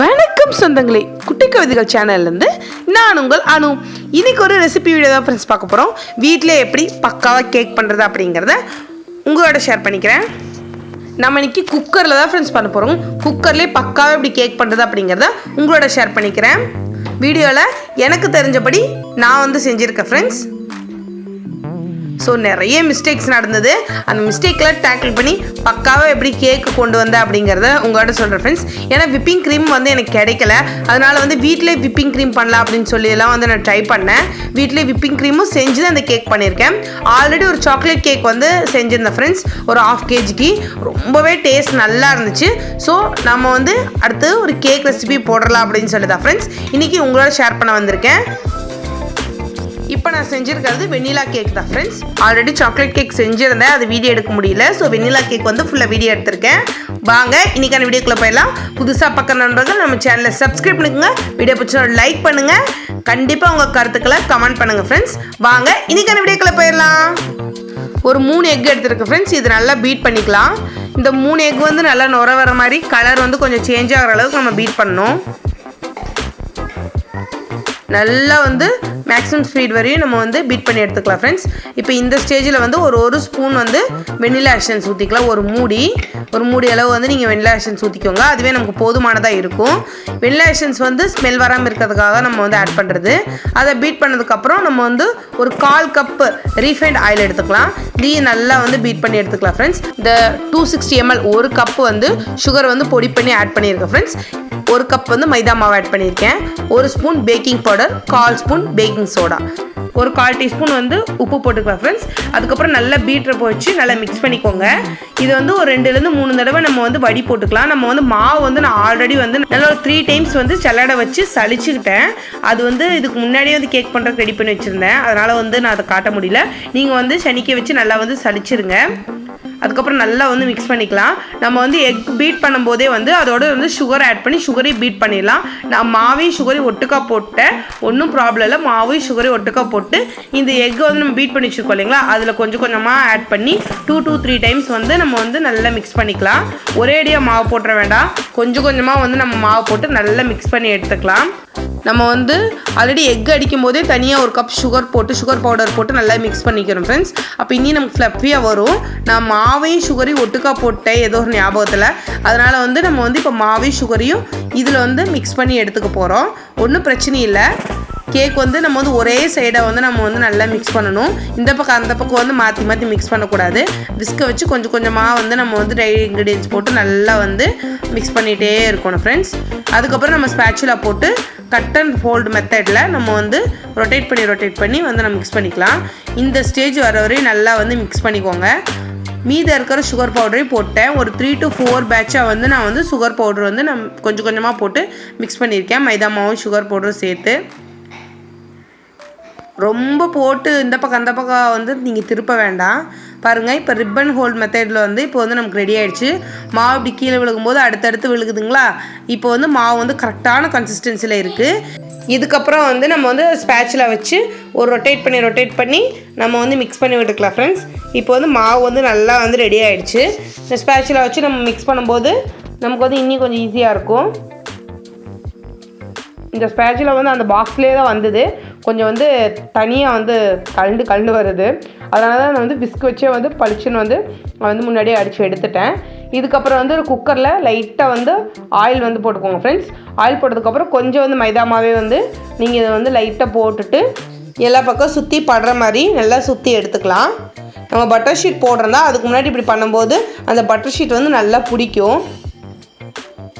வணக்கம் சொந்தங்களே. குட்டி கவிதைகள் சேனல்லேருந்து நான் உங்கள் அனு. இன்றைக்கி ஒரு ரெசிபி வீடியோ தான் ஃப்ரெண்ட்ஸ் பார்க்க போகிறோம் வீட்டில் எப்படி பக்காவாக கேக் பண்ணுறது அப்படிங்கிறத உங்களோட ஷேர் பண்ணிக்கிறேன். நம்ம இன்றைக்கி குக்கரில் தான் ஃப்ரெண்ட்ஸ் பண்ண போகிறோம் குக்கர்லேயே பக்காவாக எப்படி கேக் பண்ணுறது அப்படிங்கிறத உங்களோட ஷேர் பண்ணிக்கிறேன். வீடியோவில் எனக்கு தெரிஞ்சபடி நான் வந்து செஞ்சுருக்கேன் ஃப்ரெண்ட்ஸ் ஸோ நிறைய மிஸ்டேக்ஸ் நடந்தது. அந்த மிஸ்டேக்கில் டேக்கிள் பண்ணி பக்காவாக எப்படி கேக்கு கொண்டு வந்தேன் அப்படிங்கிறத உங்கள்கிட்ட சொல்கிறேன் ஃப்ரெண்ட்ஸ் ஏன்னா விப்பிங் க்ரீம் வந்து எனக்கு கிடைக்கல. அதனால் வந்து வீட்டிலே விப்பிங் க்ரீம் பண்ணலாம் அப்படின்னு சொல்லி எல்லாம் வந்து நான் ட்ரை பண்ணேன். வீட்டிலே விப்பிங் க்ரீமும் செஞ்சு தான் அந்த கேக் பண்ணியிருக்கேன். ஆல்ரெடி ஒரு சாக்லேட் கேக் வந்து செஞ்சுருந்தேன் ஃப்ரெண்ட்ஸ் ஒரு ஆஃப் கேஜிக்கு ரொம்பவே டேஸ்ட் நல்லா இருந்துச்சு. ஸோ நம்ம வந்து அடுத்து ஒரு கேக் ரெசிபி போடலாம் அப்படின்னு சொல்லி தான் ஃப்ரெண்ட்ஸ் இன்றைக்கி உங்களோட ஷேர் பண்ண வந்திருக்கேன். இப்போ நான் செஞ்சுருக்கிறது வெண்ணிலா கேக் தான் ஃப்ரெண்ட்ஸ் ஆல்ரெடி சாக்லேட் கேக் செஞ்சுருந்தேன் அது வீடியோ எடுக்க முடியல. ஸோ வெண்ணிலா கேக் வந்து ஃபுல்லாக வீடியோ எடுத்திருக்கேன். வாங்க இன்னைக்கான வீடியோக்குள்ளே போயிடலாம். புதுசாக பக்கம் நண்பர்கள் நம்ம சேனலை சப்ஸ்கிரைப் பண்ணிக்கோங்க. வீடியோ பிடிச்சா லைக் பண்ணுங்கள் கண்டிப்பாக உங்கள் கருத்துக்களை கமெண்ட் பண்ணுங்கள் ஃப்ரெண்ட்ஸ் வாங்க இன்னைக்கான வீடியோக்குள்ளே போயிடலாம். ஒரு மூணு எக் எடுத்துருக்கு ஃப்ரெண்ட்ஸ் இது நல்லா பீட் பண்ணிக்கலாம். இந்த மூணு எக் வந்து நல்லா நுர வர மாதிரி கலர் வந்து கொஞ்சம் சேஞ்ச் ஆகிற அளவுக்கு நம்ம பீட் பண்ணணும். நல்லா வந்து மேக்ஸிமம் ஸ்பீட் வரையும் நம்ம வந்து பீட் பண்ணி எடுத்துக்கலாம் ஃப்ரெண்ட்ஸ் இப்போ இந்த ஸ்டேஜில் வந்து ஒரு ஒரு ஸ்பூன் வந்து வெண்ணிலா எசன்ஸ் ஊற்றிக்கலாம் ஒரு மூடி ஒரு மூடி அளவு வந்து நீங்கள் வெண்ணிலா எசன்ஸ் ஊற்றிக்கோங்க அதுவே நமக்கு போதுமானதாக இருக்கும். வெண்ணிலா எசன்ஸ் வந்து ஸ்மெல் வராமல் இருக்கிறதுக்காக நம்ம வந்து ஆட் பண்ணுறது அதை பீட் பண்ணதுக்கப்புறம் நம்ம வந்து ஒரு கால் கப்பு ரீஃபைண்ட் ஆயில் எடுத்துக்கலாம். இதையும் நல்லா வந்து பீட் பண்ணி எடுத்துக்கலாம் ஃப்ரெண்ட்ஸ் இந்த டூ சிக்ஸ்டி எம்எல் ஒரு கப்பு வந்து சுகர் வந்து பொடி பண்ணி ஆட் பண்ணியிருக்கேன் ஃப்ரெண்ட்ஸ் ஒரு கப் வந்து மைதா மாவு ஆட் பண்ணியிருக்கேன். ஒரு ஸ்பூன் பேக்கிங் பவுடர் கால் ஸ்பூன் பேக்கிங் சோடா ஒரு கால் டீஸ்பூன் வந்து உப்பு போட்டுக்கலாம் ஃப்ரெண்ட்ஸ் அதுக்கப்புறம் நல்லா பீட்டரை போச்சு நல்லா மிக்ஸ் பண்ணிக்கோங்க. இது வந்து ஒரு ரெண்டுலேருந்து மூணு தடவை நம்ம வந்து வடி போட்டுக்கலாம். நம்ம வந்து மாவு வந்து நான் ஆல்ரெடி வந்து நல்லா ஒரு த்ரீ டைம்ஸ் வந்து சல்லடை வச்சு சளிச்சுக்கிட்டேன் அது வந்து இதுக்கு முன்னாடியே வந்து கேக் பண்ணுறதுக்கு ரெடி பண்ணி வச்சுருந்தேன். அதனால் வந்து நான் அதை காட்ட முடியல. நீங்கள் வந்து சனிக்க வச்சு நல்லா வந்து சளிச்சிருங்க. அதுக்கப்புறம் நல்லா வந்து மிக்ஸ் பண்ணிக்கலாம். நம்ம வந்து எக் பீட் பண்ணும்போதே வந்து அதோட வந்து சுகர் ஆட் பண்ணி சுகரையும் பீட் பண்ணிடலாம். நான் மாவையும் சுகரையும் ஒட்டுக்கா போட்டேன். ஒன்றும் ப்ராப்ளம் இல்லை. மாவையும் சுகரையும் ஒட்டுக்கா போட்டு இந்த எக்கை வந்து நம்ம பீட் பண்ணி வச்சுருக்கோம் இல்லைங்களா? அதில் கொஞ்சம் கொஞ்சமாக ஆட் பண்ணி டூ டூ த்ரீ டைம்ஸ் வந்து நம்ம வந்து நல்லா மிக்ஸ் பண்ணிக்கலாம். ஒரேடியாக மாவு போட்டுற வேண்டாம். கொஞ்சம் கொஞ்சமாக வந்து நம்ம மாவு போட்டு நல்லா மிக்ஸ் பண்ணி எடுத்துக்கலாம். நம்ம வந்து ஆல்ரெடி எக் அடிக்கும் போதே தனியாக ஒரு கப் சுகர் போட்டு சுகர் பவுடர் போட்டு நல்லா மிக்ஸ் பண்ணிக்கிறோம் ஃப்ரெண்ட்ஸ் அப்போ இனி நமக்கு ஃப்ளஃபியாக வரும். நான் மாவையும் சுகரையும் ஒட்டுக்கா போட்டேன் ஏதோ ஒரு ஞாபகத்தில். அதனால் வந்து நம்ம வந்து இப்போ மாவையும் சுகரையும் இதில் வந்து மிக்ஸ் பண்ணி எடுத்துக்க போகிறோம் ஒன்றும் பிரச்சனை இல்லை. கேக் வந்து நம்ம வந்து ஒரே சைடை வந்து நம்ம வந்து நல்லா மிக்ஸ் பண்ணணும். இந்த பக்கம் அந்த பக்கம் வந்து மாற்றி மாற்றி மிக்ஸ் பண்ணக்கூடாது. விஸ்கை வச்சு கொஞ்சம் கொஞ்சமாக வந்து நம்ம வந்து ட்ரை இன்க்ரீடியன்ஸ் போட்டு நல்லா வந்து மிக்ஸ் பண்ணிகிட்டே இருக்கணும் ஃப்ரெண்ட்ஸ் அதுக்கப்புறம் நம்ம ஸ்பேச்சுலா போட்டு கட் அண்ட் ஃபோல்டு மெத்தடில் நம்ம வந்து ரொட்டேட் பண்ணி ரொட்டேட் பண்ணி வந்து நம்ம மிக்ஸ் பண்ணிக்கலாம். இந்த ஸ்டேஜ் வர வரையும் நல்லா வந்து மிக்ஸ் பண்ணிக்கோங்க. மீதி இருக்கிற சுகர் பவுடரையும் போட்டேன். ஒரு த்ரீ டு ஃபோர் பேட்சாக வந்து நான் வந்து சுகர் பவுடர் வந்து நான் கொஞ்சம் கொஞ்சமாக போட்டு மிக்ஸ் பண்ணியிருக்கேன். மைதா மாவும் சுகர் பவுடரும் சேர்த்து. ரொம்ப போட்டு இந்த பக்கம் அந்த பக்கம் வந்து நீங்கள் திருப்ப வேண்டாம். பாருங்கள் இப்போ ரிப்பன் ஹோல்ட் மெத்தடில் வந்து இப்போ வந்து நமக்கு ரெடி ஆகிடுச்சு மாவு இப்படி கீழே விழுகும்போது அடுத்தடுத்து விழுகுதுங்களா? இப்போ வந்து மாவு வந்து கரெக்டான கன்சிஸ்டன்சியில் இருக்குது இதுக்கப்புறம் வந்து நம்ம வந்து ஸ்பேச்சில் வச்சு ஒரு ரொட்டேட் பண்ணி ரொட்டேட் பண்ணி நம்ம வந்து மிக்ஸ் பண்ணி விட்டுக்கலாம் ஃப்ரெண்ட்ஸ் இப்போ வந்து மாவு வந்து நல்லா வந்து ரெடி ஆகிடுச்சு இந்த ஸ்பேச்சில் வச்சு நம்ம மிக்ஸ் பண்ணும்போது நமக்கு வந்து இன்னும் கொஞ்சம் ஈஸியாக இருக்கும். இந்த ஸ்பேச்சில் வந்து அந்த பாக்ஸ்லேயே தான் வந்தது. கொஞ்சம் வந்து தனியாக வந்து கலண்டு கலந்து வருது. அதனால தான் நான் வந்து பிஸ்க் வச்சே வந்து பளிச்சுன்னு வந்து நான் வந்து முன்னாடியே அடித்து எடுத்துட்டேன். இதுக்கப்புறம் வந்து ஒரு குக்கரில் லைட்டாக வந்து ஆயில் வந்து போட்டுக்கோங்க ஃப்ரெண்ட்ஸ் ஆயில் போட்டதுக்கப்புறம் கொஞ்சம் வந்து மைதா மாவே வந்து நீங்கள் இதை வந்து லைட்டாக போட்டுட்டு எல்லா பக்கம் சுற்றி படுற மாதிரி நல்லா சுற்றி எடுத்துக்கலாம். நம்ம பட்டர் ஷீட் போடுறதா அதுக்கு முன்னாடி இப்படி பண்ணும்போது அந்த பட்டர் ஷீட் வந்து நல்லா பிடிக்கும்.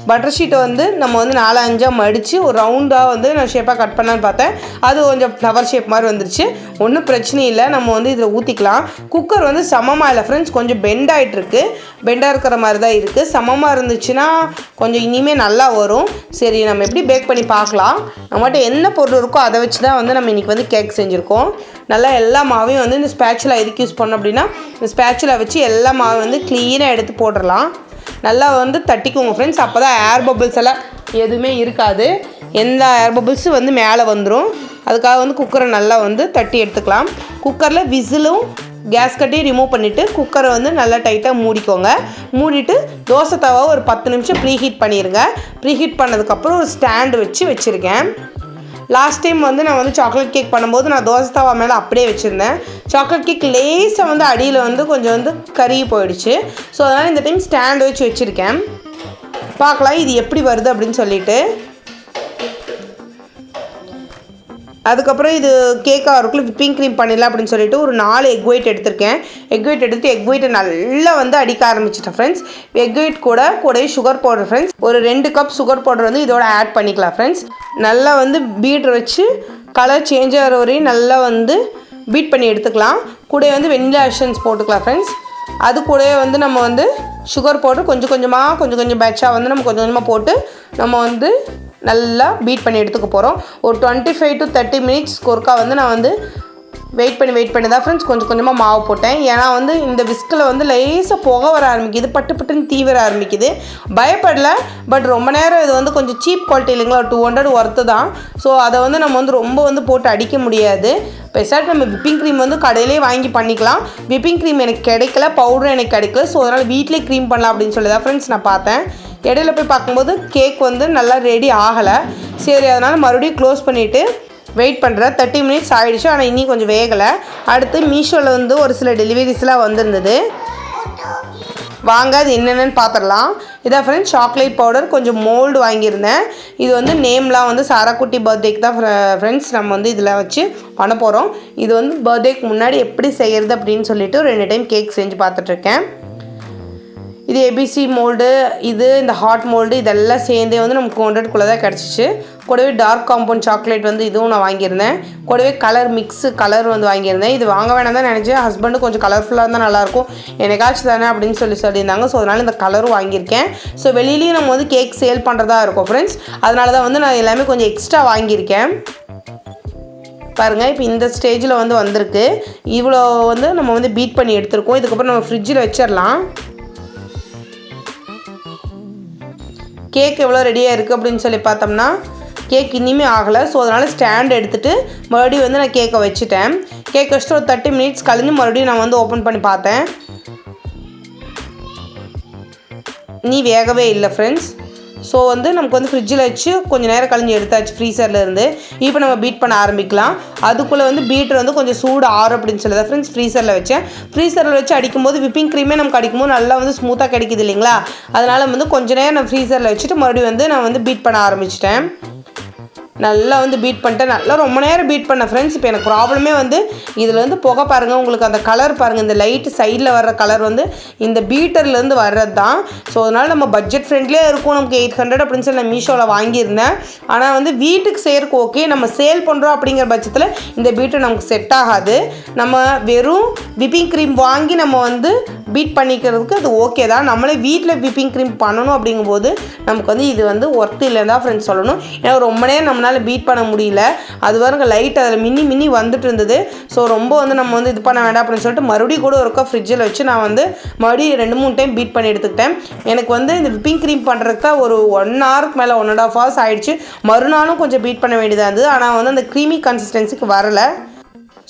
பட்டர் ஷீட்டை வந்து நம்ம வந்து நாலு அஞ்சாக மடித்து ஒரு ரவுண்டாக வந்து நான் ஷேப்பாக கட் பண்ணான்னு பார்த்தேன். அது கொஞ்சம் ஃப்ளவர் ஷேப் மாதிரி வந்துருச்சு. ஒன்றும் பிரச்சனை இல்லை. நம்ம வந்து இதில் ஊற்றிக்கலாம் குக்கர் வந்து சமமாக இல்லை ஃப்ரெண்ட்ஸ் கொஞ்சம் பெண்ட் ஆகிட்டுருக்கு பெண்டாக இருக்கிற மாதிரி தான் இருக்குது சமமாக இருந்துச்சுன்னா கொஞ்சம் இனிமேல் நல்லா வரும். சரி நம்ம எப்படி பேக் பண்ணி பார்க்கலாம். நம்மகிட்ட என்ன பொருள் இருக்கோ அதை வச்சு தான் வந்து நம்ம இன்றைக்கி வந்து கேக் செஞ்சுருக்கோம். நல்லா எல்லா மாவையும் வந்து இந்த ஸ்பேச்சுலா எதுக்கு யூஸ் பண்ணோம் அப்படின்னா இந்த ஸ்பேச்சுலா வச்சு எல்லா மாவையும் வந்து க்ளீனாக எடுத்து போட்டுடலாம். நல்லா வந்து தட்டிக்கோங்க ஃப்ரெண்ட்ஸ் அப்போ தான் ஏர் பபிள்ஸ் எல்லாம் எதுவுமே இருக்காது. எந்த ஏர் பபிள்ஸும் வந்து மேலே வந்துடும் அதுக்காக வந்து குக்கரை நல்லா வந்து தட்டி எடுத்துக்கலாம். குக்கரில் விசிலும் கேஸ் கட்டி ரிமூவ் பண்ணிவிட்டு குக்கரை வந்து நல்லா டைட்டாக மூடிக்கோங்க. மூடிட்டு தோசை தவா ஒரு பத்து நிமிஷம் ப்ரீ ஹீட் பண்ணிடுங்க ப்ரீ ஹீட் பண்ணதுக்கப்புறம் ஒரு ஸ்டாண்டு வச்சு வச்சுருக்கேன். லாஸ்ட் டைம் வந்து நான் வந்து சாக்லேட் கேக் பண்ணும்போது நான் தோசை தவா மேலே அப்படியே வச்சுருந்தேன். சாக்லேட் கேக் லேசாக வந்து அடியில் வந்து கொஞ்சம் வந்து கருகி போயிடுச்சு. ஸோ அதனால் இந்த டைம் ஸ்டாண்ட் வச்சு வச்சுருக்கேன். பார்க்கலாம் இது எப்படி வருது அப்படின்னு சொல்லிட்டு. அதுக்கப்புறம் இது கேக்காக இருக்குள்ள விப்பிங் க்ரீம் பண்ணிடலாம் அப்படின்னு சொல்லிட்டு ஒரு நாலு எக் ஒயிட் எடுத்திருக்கேன். எக் ஒயிட் எடுத்து எக் ஒயிட்டை நல்லா வந்து அடிக்க ஆரம்பிச்சிட்டேன் ஃப்ரெண்ட்ஸ் எக் ஒயிட் கூட கூடவே சுகர் பவுடர் ஃப்ரெண்ட்ஸ் ஒரு ரெண்டு கப் சுகர் பவுடர் வந்து இதோட ஆட் பண்ணிக்கலாம் ஃப்ரெண்ட்ஸ் நல்லா வந்து பீட்ரு வச்சு கலர் சேஞ்ச் ஆகிற வரையும் நல்லா வந்து பீட் பண்ணி எடுத்துக்கலாம். கூடவே வந்து வெண்ணிலா எஷன்ஸ் போட்டுக்கலாம் ஃப்ரெண்ட்ஸ் அது கூட வந்து நம்ம வந்து சுகர் பவுடர் கொஞ்சம் கொஞ்சமாக கொஞ்சம் கொஞ்சம் பேட்சாக வந்து நம்ம கொஞ்சம் கொஞ்சமாக போட்டு நம்ம வந்து நல்லா பீட் பண்ணி எடுத்துக்க போகிறோம் ஒரு twenty five to thirty minutes ஒருக்கா வந்து நான் வந்து வெயிட் பண்ணி வெயிட் பண்ணி. தான் ஃப்ரெண்ட்ஸ் கொஞ்சம் கொஞ்சமாக மாவு போட்டேன். ஏன்னா வந்து இந்த விஸ்கில் வந்து லேசாக புகை வர ஆரம்பிக்குது. பட்டு பட்டுன்னு தீ வர ஆரம்பிக்குது. பயப்படல பட் ரொம்ப நேரம் இது வந்து கொஞ்சம் சீப் குவாலிட்டி இல்லைங்களா? டூ ஹண்ட்ரட் ஒர்த்து தான். ஸோ அதை வந்து நம்ம வந்து ரொம்ப வந்து போட்டு அடிக்க முடியாது. பெசாட் நம்ம விப்பிங் க்ரீம் வந்து கடையிலே வாங்கி பண்ணிக்கலாம். விப்பிங் க்ரீம் எனக்கு கிடைக்கல பவுடரும் எனக்கு கிடைக்கல. ஸோ அதனால் வீட்டிலே க்ரீம் பண்ணலாம் அப்படின்னு சொல்லி தான் ஃப்ரெண்ட்ஸ் நான் பார்த்தேன். இடையில போய் பார்க்கும்போது கேக் வந்து நல்லா ரெடி ஆகலை. சரி அதனால் மறுபடியும் க்ளோஸ் பண்ணிவிட்டு வெயிட் பண்ணுறேன் தேர்ட்டி மினிட்ஸ் ஆகிடுச்சு ஆனால் இன்னி கொஞ்சம் வேகலை. அடுத்து மீஷோவில் வந்து ஒரு சில டெலிவரிஸ்லாம் வந்திருந்தது. வாங்க அது என்னென்னு பார்த்துடலாம் இதான் ஃப்ரெண்ட்ஸ் சாக்லேட் பவுடர் கொஞ்சம் மோல்டு வாங்கியிருந்தேன். இது வந்து நேம்லாம் வந்து சாராக்குட்டி பர்த்டேக்கு தான் ஃப்ரெண்ட்ஸ் நம்ம வந்து இதில் வச்சு பண்ண போகிறோம் இது வந்து பர்த்டேக்கு முன்னாடி எப்படி செய்கிறது அப்படின்னு சொல்லிட்டு ரெண்டு டைம் கேக் செஞ்சு பார்த்துட்ருக்கேன் இது ஏபிசி மோல்டு இது இந்த ஹாட் மோல்டு இதெல்லாம் சேர்ந்தே வந்து நமக்கு ஹண்ட்ரட்குள்ளே தான் கிடச்சிச்சு. கூடவே டார்க் காம்பவுண்ட் சாக்லேட் வந்து இதுவும் நான் வாங்கியிருந்தேன். கூடவே கலர் மிக்ஸு கலர் வந்து வாங்கியிருந்தேன். இது வாங்க வேணாம் தான் நினச்சேன். ஹஸ்பண்டு கொஞ்சம் கலர்ஃபுல்லாக இருந்தால் நல்லாயிருக்கும். எனக்காச்சும் தானே அப்படின்னு சொல்லி சொல்லியிருந்தாங்க. ஸோ அதனால் இந்த கலரும் வாங்கியிருக்கேன். ஸோ வெளியிலையும் நம்ம வந்து கேக் சேல் பண்ணுறதா இருக்கும் ஃப்ரெண்ட்ஸ் அதனால தான் வந்து நான் எல்லாமே கொஞ்சம் எக்ஸ்ட்ரா வாங்கியிருக்கேன். பாருங்கள் இப்போ இந்த ஸ்டேஜில் வந்து வந்திருக்கு. இவ்வளோ வந்து நம்ம வந்து பீட் பண்ணி எடுத்திருக்கோம். இதுக்கப்புறம் நம்ம ஃப்ரிட்ஜில் வச்சிடலாம் கேக் எவ்வளோ ரெடியாக இருக்குது அப்படின்னு சொல்லி பார்த்தோம்னா கேக் இனிமே ஆகலை. ஸோ அதனால் ஸ்டாண்ட் எடுத்துகிட்டு மறுபடியும் வந்து நான் கேக்கை வச்சுட்டேன். கேக் வச்சுட்டு ஒரு தேர்ட்டி மினிட்ஸ் கழிஞ்சு மறுபடியும் நான் வந்து ஓப்பன் பண்ணி பார்த்தேன். நீ வேகவே இல்லை ஃப்ரெண்ட்ஸ் ஸோ வந்து நமக்கு வந்து ஃப்ரிட்ஜில் வச்சு கொஞ்சம் நேரம் கழிஞ்சு எடுத்தாச்சு ஃப்ரீசரில் இருந்து. இப்போ நம்ம பீட் பண்ண ஆரம்பிக்கலாம். அதுக்குள்ளே வந்து பீட்டர் வந்து கொஞ்சம் சூடு ஆறு அப்படின்னு சொல்லி தான் ஃப்ரெண்ட்ஸ் ஃப்ரீசரில் வச்சேன். ஃப்ரீசரில் வச்சு அடிக்கும்போது விப்பிங் க்ரீமே நமக்கு அடிக்கும்போது நல்லா வந்து ஸ்மூத்தாக கிடைக்குது இல்லைங்களா? அதனால் வந்து கொஞ்சம் நேரம் நான் ஃப்ரீசரில் வச்சுட்டு மறுபடியும் வந்து நான் வந்து பீட் பண்ண ஆரம்பிச்சிட்டேன். நல்லா வந்து பீட் பண்ணிட்டேன் நல்லா ரொம்ப நேரம் பீட் பண்ண ஃப்ரெண்ட்ஸ் இப்போ எனக்கு ப்ராப்ளமே வந்து இதில் வந்து புகை பாருங்கள் உங்களுக்கு அந்த கலர் பாருங்கள் இந்த லைட்டு சைடில் வர்ற கலர் வந்து இந்த பீட்டர்லேருந்து வர்றது தான் ஸோ அதனால் நம்ம பட்ஜெட் ஃப்ரெண்ட்லியாக இருக்கும் நமக்கு எயிட் ஹண்ட்ரட் அப்படின்னு சொல்லி நான் மீஷோவில் வாங்கியிருந்தேன். ஆனால் வந்து வீட்டுக்கு செய்கிறக்கு ஓகே நம்ம சேல் பண்ணுறோம் அப்படிங்கிற பட்சத்தில் இந்த பீட்டர் நமக்கு செட் ஆகாது. நம்ம வெறும் விப்பிங் க்ரீம் வாங்கி நம்ம வந்து பீட் பண்ணிக்கிறதுக்கு அது ஓகே தான். நம்மளே வீட்டில் விப்பிங் க்ரீம் பண்ணணும் அப்படிங்கும்போது நமக்கு வந்து இது வந்து ஒர்த்து இல்லைன்னு தான் ஃப்ரெண்ட்ஸ் சொல்லணும். ஏன்னா ரொம்ப நேரம் நம்மளால் பீட் பண்ண முடியல. அது பாருங்க லைட் அதில் மின்னி மின்னி வந்துட்டு இருந்தது. ஸோ ரொம்ப வந்து நம்ம வந்து இது பண்ண வேண்டாம் அப்படின்னு சொல்லிட்டு மறுபடியும் கூட ஒருக்கா ஃப்ரிட்ஜில் வச்சு நான் வந்து மறுபடியும் ரெண்டு மூணு டைம் பீட் பண்ணி எடுத்துக்கிட்டேன். எனக்கு வந்து இந்த விப்பிங் க்ரீம் பண்ணுறதுக்கு ஒரு ஒன் ஹவருக்கு மேலே ஒன் அண்ட் ஆஃப் ஹவர்ஸ் ஆயிடுச்சு. மறுநாளும் கொஞ்சம் பீட் பண்ண வேண்டியதாக இருந்தது. ஆனால் வந்து அந்த க்ரீமி கன்சிஸ்டன்சிக்கு வரலை.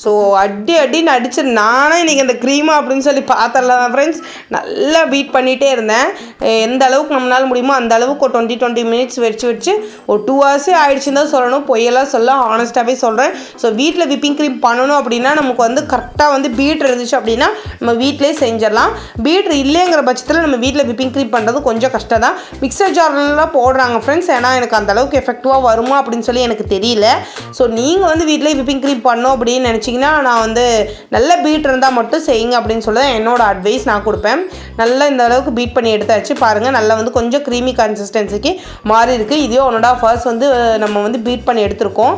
ஸோ அடி அடின்னு அடித்து நானே இன்றைக்கி அந்த க்ரீமா அப்படின்னு சொல்லி பார்த்தரலாம் ஃப்ரெண்ட்ஸ் நல்லா பீட் பண்ணிகிட்டே இருந்தேன். எந்த அளவுக்கு நம்மளால் முடியுமோ அந்த அளவுக்கு ஒரு டுவெண்ட்டி டுவெண்ட்டி மினிட்ஸ் வச்சு வச்சு ஒரு டூ ஹவர்ஸே ஆயிடுச்சுன்னு தான் சொல்லணும். பொய்யெல்லாம் சொல்ல ஆனஸ்ட்டாகவே சொல்கிறேன் ஸோ வீட்டில் விப்பிங் க்ரீம் பண்ணணும் அப்படின்னா நமக்கு வந்து கரெக்டாக வந்து பீட்ரு இருந்துச்சு அப்படின்னா நம்ம வீட்டிலே செஞ்சிடலாம். பீட்ரு இல்லைங்கிற பட்சத்தில் நம்ம வீட்டில் விப்பிங் க்ரீம் பண்ணுறது கொஞ்சம் கஷ்டம் தான். மிக்சர் ஜார்லாம் போடுறாங்க ஃப்ரெண்ட்ஸ் ஏன்னா எனக்கு அந்த அளவுக்கு எஃபெக்டிவாக வருமா அப்படின்னு சொல்லி எனக்கு தெரியல. ஸோ நீங்கள் வந்து வீட்டிலே விப்பிங் க்ரீம் பண்ணோம் அப்படின்னு வச்சிங்கன்னா நான் வந்து நல்ல பீட் இருந்தால் மட்டும் செய்யுங்க அப்படின்னு சொல்லி தான் என்னோடய அட்வைஸ் நான் கொடுப்பேன். நல்லா இந்த அளவுக்கு பீட் பண்ணி எடுத்தாச்சு. பாருங்கள் நல்லா வந்து கொஞ்சம் க்ரீமி கன்சிஸ்டன்சிக்கு மாறி இருக்குது இதே ஆஃப் ஃபர்ஸ்ட் வந்து நம்ம வந்து பீட் பண்ணி எடுத்திருக்கோம்.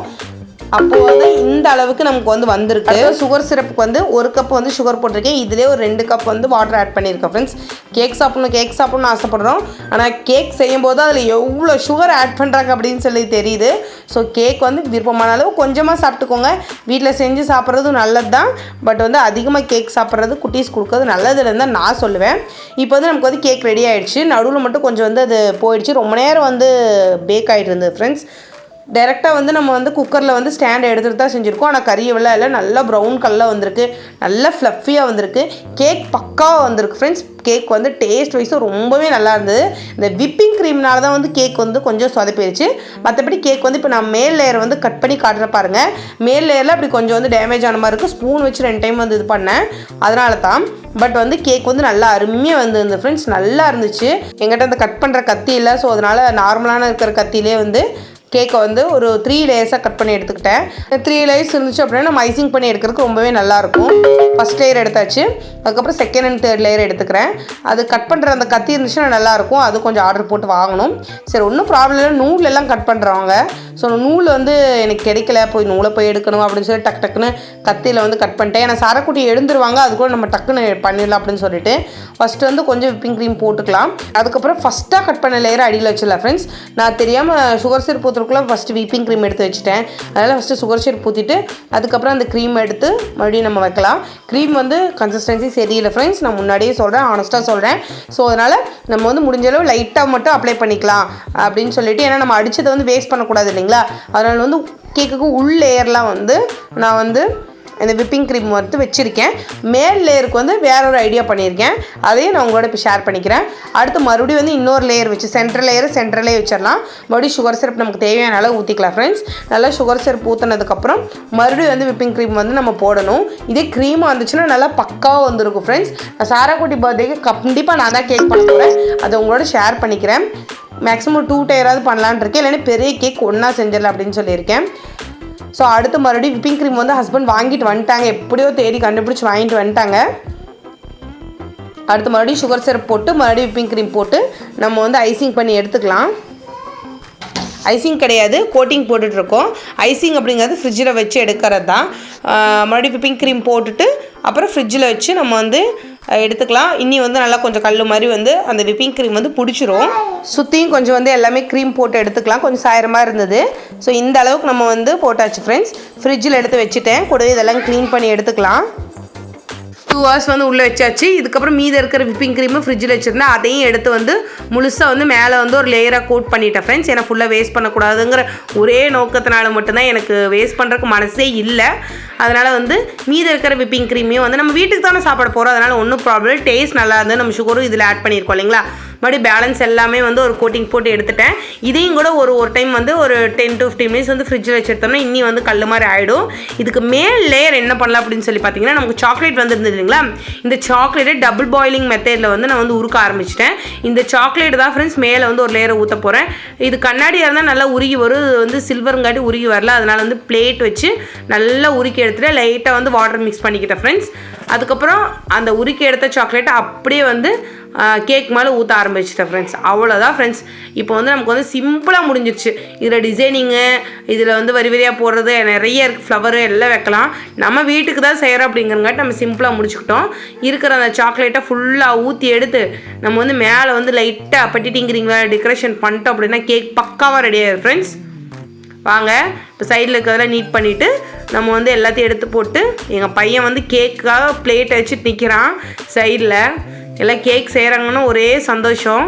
அப்போ வந்து இந்த அளவுக்கு நமக்கு வந்து வந்திருக்கு. சுகர் சிரப்புக்கு வந்து ஒரு கப் வந்து சுகர் போட்டிருக்கேன். இதிலே ஒரு ரெண்டு கப் வந்து வாட்டர் ஆட் பண்ணியிருக்கேன் ஃப்ரெண்ட்ஸ் கேக் சாப்பிடணும் கேக் சாப்பிடணும்னு ஆசைப்படுறோம். ஆனால் கேக் செய்யும் போது அதில் எவ்வளோ சுகர் ஆட் பண்ணுறாங்க அப்படின்னு சொல்லி தெரியுது. ஸோ கேக் வந்து விருப்பமான அளவு கொஞ்சமாக சாப்பிட்டுக்கோங்க. வீட்டில் செஞ்சு சாப்பிட்றதும் நல்லது தான் பட் வந்து அதிகமாக கேக் சாப்பிட்றது குட்டீஸ் கொடுக்கறது நல்லது இல்லைன்னு தான் நான் சொல்லுவேன். இப்போ வந்து நமக்கு வந்து கேக் ரெடி ஆகிடுச்சு நடுவில் மட்டும் கொஞ்சம் வந்து அது போயிடுச்சு. ரொம்ப நேரம் வந்து பேக் ஆகிட்டு இருந்தது ஃப்ரெண்ட்ஸ் டைரெக்டாக வந்து நம்ம வந்து குக்கரில் வந்து ஸ்டாண்ட் எடுத்துகிட்டு தான் செஞ்சுருக்கோம். ஆனால் கறியெல்லாம் இல்லை நல்லா ப்ரௌன் கலரில் வந்திருக்கு. நல்லா ஃப்ளஃபியாக வந்திருக்கு. கேக் பக்காவாக வந்திருக்கு ஃப்ரெண்ட்ஸ் கேக் வந்து டேஸ்ட் வைஸும் ரொம்பவே நல்லா இருந்தது. இந்த விப்பிங் க்ரீம்னால தான் வந்து கேக் வந்து கொஞ்சம் சொதப்பிடுச்சு. மற்றபடி கேக் வந்து இப்போ நான் மேல் லேயர் வந்து கட் பண்ணி காட்டுற பாருங்கள் மேல் லேயரில் அப்படி கொஞ்சம் வந்து டேமேஜ் ஆன மாதிரி இருக்குது ஸ்பூன் வச்சு ரெண்டு டைம் வந்து இது பண்ணேன். அதனால தான். பட் வந்து கேக் வந்து நல்லா அருமையாக வந்துருந்து ஃப்ரெண்ட்ஸ் நல்லா இருந்துச்சு. எங்கிட்ட அந்த கட் பண்ணுற கத்தி இல்லை. ஸோ அதனால் நார்மலான இருக்கிற கத்திலே வந்து கேக்கை வந்து ஒரு த்ரீ லேயர்ஸாக கட் பண்ணி எடுத்துக்கிட்டேன். த்ரீ லேயர்ஸ் இருந்துச்சு அப்படின்னா நம்ம ஐசிங் பண்ணி எடுக்கிறதுக்கு ரொம்பவே நல்லாயிருக்கும். ஃபஸ்ட் லேயர் எடுத்தாச்சு. அதுக்கப்புறம் செகண்ட் அண்ட் தேர்ட் லேயர் எடுத்துக்கிறேன். அது கட் பண்ணுற அந்த கத்தி இருந்துச்சுன்னா நல்லாயிருக்கும். அது கொஞ்சம் ஆர்டர் போட்டு வாங்கணும். சரி ஒன்றும் ப்ராப்ளம் இல்லை. நூலெல்லாம் கட் பண்ணுறவங்க ஸோ நூல் வந்து எனக்கு கிடைக்கல. போய் நூலை போய் எடுக்கணும் அப்படின்னு சொல்லி டக் டக்குன்னு கத்தியில் வந்து கட் பண்ணிட்டேன். ஏன்னா சரக்குட்டி எழுந்துருவாங்க. அது கூட நம்ம டக்குன்னு பண்ணிடலாம் அப்படின்னு சொல்லிட்டு. ஃபஸ்ட்டு வந்து கொஞ்சம் விப்பிங் க்ரீம் போட்டுக்கலாம். அதுக்கப்புறம் ஃபஸ்ட்டாக கட் பண்ண லேயர் அடியில் வச்சிடலாம் ஃப்ரெண்ட்ஸ் நான் தெரியாமல் சுகர் சிரப் ஊற்றுறதுக்குள்ள ஃபஸ்ட்டு வீப்பிங் க்ரீம் எடுத்து வச்சுட்டேன். அதனால் ஃபஸ்ட்டு சுகர் சிரப் பூத்திட்டு அதுக்கப்புறம் அந்த க்ரீம் எடுத்து மறுபடியும் நம்ம வைக்கலாம். க்ரீம் வந்து கன்சிஸ்டன்சி சரியில்லை ஃப்ரெண்ட்ஸ் நான் முன்னாடியே சொல்கிறேன் ஆனஸ்ட்டாக சொல்கிறேன் ஸோ அதனால் நம்ம வந்து முடிஞ்ச அளவு லைட்டாக மட்டும் அப்ளை பண்ணிக்கலாம் அப்படின்னு சொல்லிட்டு ஏன்னா நம்ம அடித்ததை வந்து வேஸ்ட் பண்ணக்கூடாது இல்லைங்களா? அதனால் வந்து கேக்குக்கு உள் லேயர்லாம் வந்து நான் வந்து இந்த விப்பிங் க்ரீம் வந்து வச்சுருக்கேன். மேல் லேயருக்கு வந்து வேற ஒரு ஐடியா பண்ணியிருக்கேன். அதையும் நான் உங்களோட இப்போ ஷேர் பண்ணிக்கிறேன். அடுத்து மறுபடியும் வந்து இன்னொரு லேயர் வச்சு சென்ட்ரல் லேயர் சென்ட்ரலே வச்சிடலாம். மறுபடியும் சுகர் சிரப் நமக்கு தேவையான அளவு ஊற்றிக்கலாம் ஃப்ரெண்ட்ஸ் நல்லா சுகர் சிரப் ஊற்றினதுக்கப்புறம் மறுபடியும் வந்து விப்பிங் க்ரீம் வந்து நம்ம போடணும். இதே க்ரீமாக வந்துச்சுன்னா நல்லா பக்காவாக வந்துருக்கும் ஃப்ரெண்ட்ஸ் நான் சாராக்குட்டி பர்த்டேக்கு கண்டிப்பாக நான் தான் கேக் பண்ண போகிறேன் அதை உங்களோட ஷேர் பண்ணிக்கிறேன். மேக்ஸிமம் டூ டயராவது பண்ணலான்னு இருக்கேன். இல்லைன்னா பெரிய கேக் ஒன்றா செஞ்சிடலாம் அப்படின்னு சொல்லியிருக்கேன். ஸோ அடுத்து மறுபடியும் விப்பிங் க்ரீம் வந்து ஹஸ்பண்ட் வாங்கிட்டு வந்துட்டாங்க. எப்படியோ தேடி கண்டுபிடிச்சி வாங்கிட்டு வந்துட்டாங்க. அடுத்து மறுபடியும் சுகர் சிரப் போட்டு மறுபடியும் விப்பிங் க்ரீம் போட்டு நம்ம வந்து ஐசிங் பண்ணி எடுத்துக்கலாம். ஐசிங் கிடையாது கோட்டிங் போட்டுட்ருக்கோம். ஐசிங் அப்படிங்கிறது ஃப்ரிட்ஜில் வச்சு எடுக்கிறது தான் மறுபடியும் விப்பிங் க்ரீம் போட்டுட்டு அப்புறம் ஃப்ரிட்ஜில் வச்சு நம்ம வந்து எடுத்துக்கலாம். இன்னி வந்து நல்லா கொஞ்சம் கல் மாதிரி வந்து அந்த விப்பிங் க்ரீம் வந்து பிடிச்சிரும். சுற்றியும் கொஞ்சம் வந்து எல்லாமே க்ரீம் போட்டு எடுத்துக்கலாம். கொஞ்சம் சாயரமாக இருந்தது. ஸோ இந்த அளவுக்கு நம்ம வந்து போட்டாச்சு ஃப்ரெண்ட்ஸ் ஃப்ரிட்ஜில் எடுத்து வச்சுட்டேன். கூடவே இதெல்லாம் க்ளீன் பண்ணி எடுத்துக்கலாம். டூ ஹவர்ஸ் வந்து உள்ளே வச்சாச்சு. இதுக்கப்புறம் மீதி இருக்கிற விப்பிங் க்ரீமு ஃப்ரிட்ஜில் வச்சுருந்தேன். அதையும் எடுத்து வந்து முழுசாக வந்து மேலே வந்து ஒரு லேயராக கோட் பண்ணிட்டேன் ஃப்ரெண்ட்ஸ் ஏன்னா ஃபுல்லாக வேஸ்ட் பண்ணக்கூடாதுங்கிற ஒரே நோக்கத்தினால மட்டும்தான் எனக்கு வேஸ்ட் பண்ணுறதுக்கு மனசே இல்லை. அதனால் வந்து மீதி இருக்கிற விப்பிங் க்ரீமையும் வந்து நம்ம வீட்டுக்கு தானே சாப்பிட போகிறோம் அதனால் ஒன்றும் ப்ராப்ளம் டேஸ்ட் நல்லா இருந்து நம்ம சுகரும் இதில் ஆட் பண்ணியிருக்கோம் இல்லைங்களா? மறுபடியும் பேலன்ஸ் எல்லாமே வந்து ஒரு கோட்டிங் போட்டு எடுத்துட்டேன். இதையும் கூட ஒரு ஒரு டைம் வந்து ஒரு டென் டு ஃபிஃப்டீன் மினிட்ஸ் வந்து ஃப்ரிட்ஜில் வச்சுருந்தோம்னா இன்னி வந்து கல் மாதிரி ஆகிடும் இதுக்கு மேல் லேயர் என்ன பண்ணலாம் அப்படின்னு சொல்லி பார்த்தீங்கன்னா நமக்கு சாக்லேட் வந்துருந்தது இல்லைங்களா? இந்த சாக்லேட்டை டபுள் பாயிலிங் மெத்தடில் வந்து நான் வந்து உருக்க ஆரம்பிச்சிட்டேன். இந்த சாக்லேட் தான் ஃப்ரெண்ட்ஸ் மேலே வந்து ஒரு லேயரை ஊற்ற போகிறேன் இது கண்ணாடியாக இருந்தால் நல்லா உருகி வரும். இது வந்து சில்வருங்காட்டி உருகி வரல. அதனால் வந்து பிளேட் வச்சு நல்லா உருக்கி எடுத்துகிட்டு லைட்டாக வந்து வாட்டர் மிக்ஸ் பண்ணிக்கிட்டேன் ஃப்ரெண்ட்ஸ் அதுக்கப்புறம் அந்த உருக்கி எடுத்த சாக்லேட்டை அப்படியே வந்து கேக் மேலே ஊற்ற ஆரம்பிச்சிட்டேன் ஃப்ரெண்ட்ஸ் அவ்வளோதான் ஃப்ரெண்ட்ஸ் இப்போ வந்து நமக்கு வந்து சிம்பிளாக முடிஞ்சிருச்சு. இதில் டிசைனிங்கு இதில் வந்து வரி வரியாக போடுறது நிறைய இருக்குது ஃப்ளவரு எல்லாம் வைக்கலாம். நம்ம வீட்டுக்கு தான் செய்கிறோம் அப்படிங்கிறங்காட்டி நம்ம சிம்பிளாக முடிச்சுக்கிட்டோம். இருக்கிற அந்த சாக்லேட்டை ஃபுல்லாக ஊற்றி எடுத்து நம்ம வந்து மேலே வந்து லைட்டாக பட்டிட்டிங்கிறீங்களா டெக்கரேஷன் பண்ணிட்டோம் அப்படின்னா கேக் பக்காவாக ரெடி ஆயிடும் ஃப்ரெண்ட்ஸ் வாங்க இப்போ சைடில் இருக்கிறதெல்லாம் நீட் பண்ணிவிட்டு நம்ம வந்து எல்லாத்தையும் எடுத்து போட்டு எங்கள் பையன் வந்து கேக்காக பிளேட்டை வச்சுட்டு நிற்கிறான் சைடில் எல்லாம் கேக் செய்கிறாங்கன்னு ஒரே சந்தோஷம்.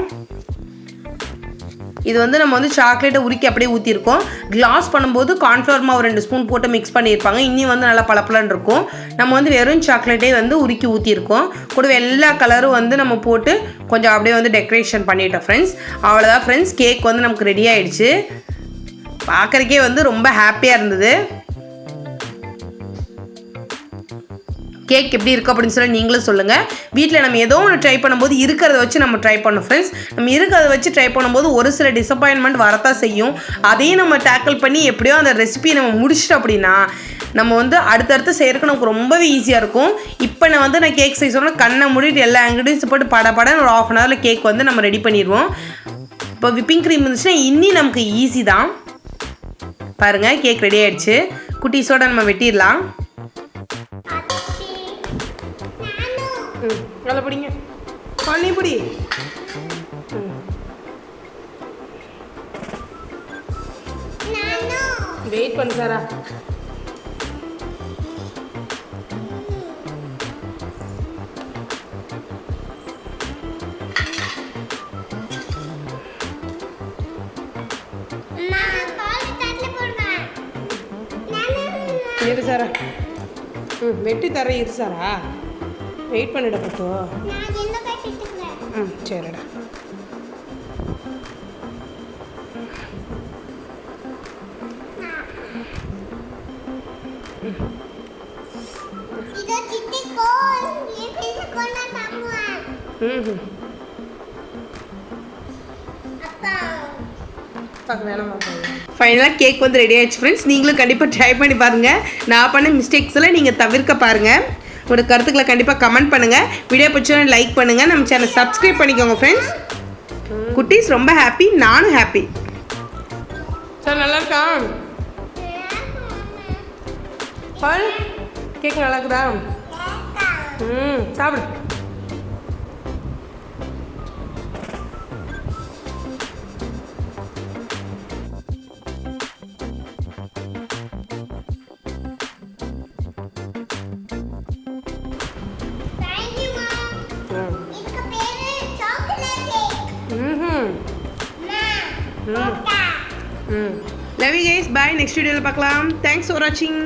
இது வந்து நம்ம வந்து சாக்லேட்டை உருக்கி அப்படியே ஊற்றிருக்கோம் கிளாஸ் பண்ணும்போது கார்ன்ஃப்ளவர் மாவு ரெண்டு ஸ்பூன் போட்டு மிக்ஸ் பண்ணியிருப்பாங்க. இன்னி வந்து நல்லா பளபளன்னு இருக்கும். நம்ம வந்து வெறும் சாக்லேட்டே வந்து உருக்கி ஊற்றிருக்கோம் கூடவே எல்லா கலரும் வந்து நம்ம போட்டு கொஞ்சம் அப்படியே வந்து டெக்கரேஷன் பண்ணிட்டோம் ஃப்ரெண்ட்ஸ் அவ்வளோதான் ஃப்ரெண்ட்ஸ் கேக் வந்து நமக்கு ரெடி ஆகிடுச்சு பார்க்குறக்கே வந்து ரொம்ப ஹாப்பியாக இருந்தது. கேக் எப்படி இருக்குது அப்படின்னு சொல்லி நீங்களும் சொல்லுங்கள் வீட்டில் நம்ம ஏதோ ஒன்று ட்ரை பண்ணும்போது இருக்கிறத வச்சு நம்ம ட்ரை பண்ணோம் ஃப்ரெண்ட்ஸ் நம்ம இருக்கிறத வச்சு ட்ரை பண்ணும்போது ஒரு சில டிசப்பாயின்மெண்ட் வரத்தான் செய்யும். அதையும் நம்ம டேக்கிள் பண்ணி எப்படியோ அந்த ரெசிபியை நம்ம முடிச்சிட்டோம் அப்படின்னா நம்ம வந்து அடுத்தடுத்து செய்கிறதுக்கு நமக்கு ரொம்பவே ஈஸியாக இருக்கும். இப்போ நான் வந்து நான் கேக் செய்ய சொன்னால் கண்ணை மூடிட்டு எல்லா இன்க்ரீடியன்ஸும் போட்டு பட படன்னு ஒரு ஆஃப் அன் ஹவரில் கேக் வந்து நம்ம ரெடி பண்ணிடுவோம். இப்போ விப்பிங் க்ரீம் இருந்துச்சுன்னா இன்னி நமக்கு ஈஸி தான். பாருங்கள் கேக் ரெடி ஆகிடுச்சு குட்டீஸோட நம்ம வெட்டிடலாம். ம் நல்லா பிடிங்க பண்ணி பிடி வெயிட் பண்ணு சாரா இரு சாரா. ம் வெட்டி தர இரு சாரா. வெயிட் பண்ணிட இருக்கேன் ம் சரிடா. ஃபைனலாக கேக் வந்து ரெடி ஆயிடுச்சு ஃப்ரெண்ட்ஸ் நீங்களும் கண்டிப்பாக ட்ரை பண்ணி பாருங்கள் நான் பண்ண மிஸ்டேக்ஸ் எல்லாம் நீங்கள் தவிர்க்க பாருங்கள் உங்களோட கருத்துக்களை கண்டிப்பாக கமெண்ட் பண்ணுங்கள் வீடியோ பிடிச்சா லைக் பண்ணுங்கள் நம்ம சேனல் சப்ஸ்கிரைப் பண்ணிக்கோங்க ஃப்ரெண்ட்ஸ் குட்டீஸ் ரொம்ப ஹாப்பி நானும் ஹாப்பி சார் நல்லா இருக்கா பாரு கேக் நல்லா இருக்குதா ம் சாப்பிடு. Love you guys bye next வீடியோவில் பார்க்கலாம். தேங்க்ஸ் ஃபார் வாட்சிங்